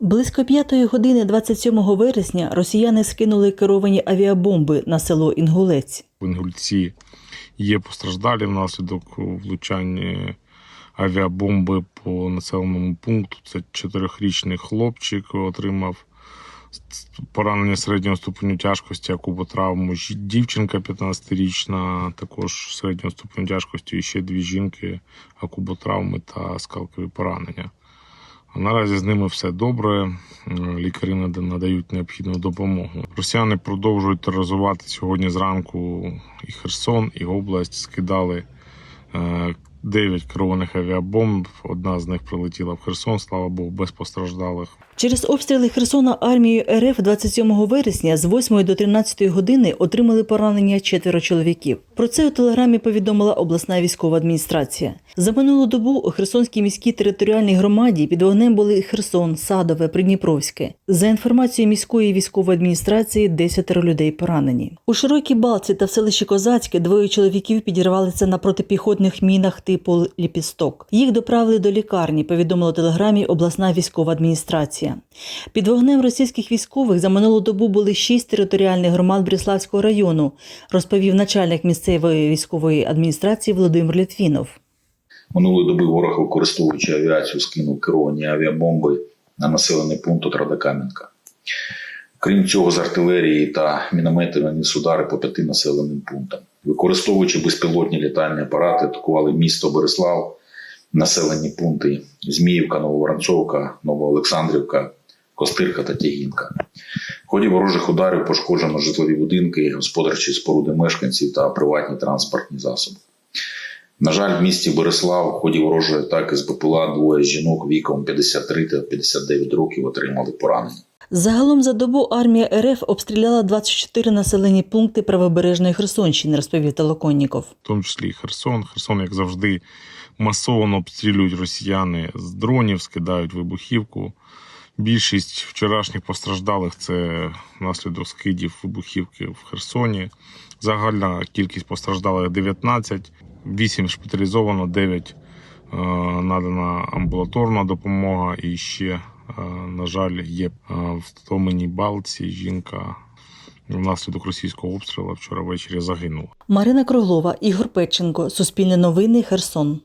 Близько п'ятої години 27 вересня росіяни скинули керовані авіабомби на село Інгулець. Інгульці є постраждалі внаслідок влучання авіабомби по населеному пункту. Це чотирьохрічний хлопчик отримав поранення середнього ступеню тяжкості, акуботравму. Жі- Дівчинка 15-річна, також середнього ступеню тяжкості, і ще дві жінки, акуботравми та скалкові поранення. Наразі з ними все добре. Е, Лікарі нада- надають необхідну допомогу. Росіяни продовжують тероризувати сьогодні зранку і Херсон, і область. Скидали е, 9 керованих авіабомб. Одна з них прилетіла в Херсон, слава Богу, без постраждалих. Через обстріли Херсона армією РФ 27 вересня з 8 до 13 години отримали поранення четверо чоловіків. Про це у телеграмі повідомила обласна військова адміністрація. За минулу добу у Херсонській міській територіальній громаді під вогнем були Херсон, Садове, Придніпровське. За інформацією міської військової адміністрації, 10 людей поранені. У Широкій Балці та в селищі Козацьке двоє чоловіків підірвалися на протипіхотних мінах типу Ліпісток. Їх доправили до лікарні, повідомила телеграмі обласна військова адміністрація. Під вогнем російських військових за минулу добу були шість територіальних громад Бріславського району, розповів начальник місцевої військової адміністрації Володимир Літвінов. Минулої доби ворог, використовуючи авіацію, скинув керовані авіабомби на населений пункт Отрадокам'янка. Крім цього, з артилерії та міномети наніс удари по п'яти населеним пунктам. Використовуючи безпілотні літальні апарати, атакували місто Борислав, населені пункти Зміївка, Нововоронцовка, Новоолександрівка, Костирка та Тягінка. В ході ворожих ударів пошкоджено житлові будинки, господарчі споруди мешканців та приватні транспортні засоби. На жаль, в місті Борислав в ході ворожої атаки з БПЛА двоє жінок віком 53 та 59 років отримали поранення. Загалом за добу армія РФ обстріляла 24 населені пункти правобережної Херсонщини, розповів Толоконніков. в тому числі і Херсон. Херсон, як завжди, масово обстрілюють росіяни з дронів, скидають вибухівку. Більшість вчорашніх постраждалих це внаслідок скидів вибухівки в Херсоні. Загальна кількість постраждалих 19, 8 шпиталізовано, 9 е, надана амбулаторна допомога і ще, е, на жаль, є е, в Томені Балці жінка внаслідок російського обстрілу вчора ввечері загинула. Марина Круглова, Ігор Петченко, Суспільне новини, Херсон.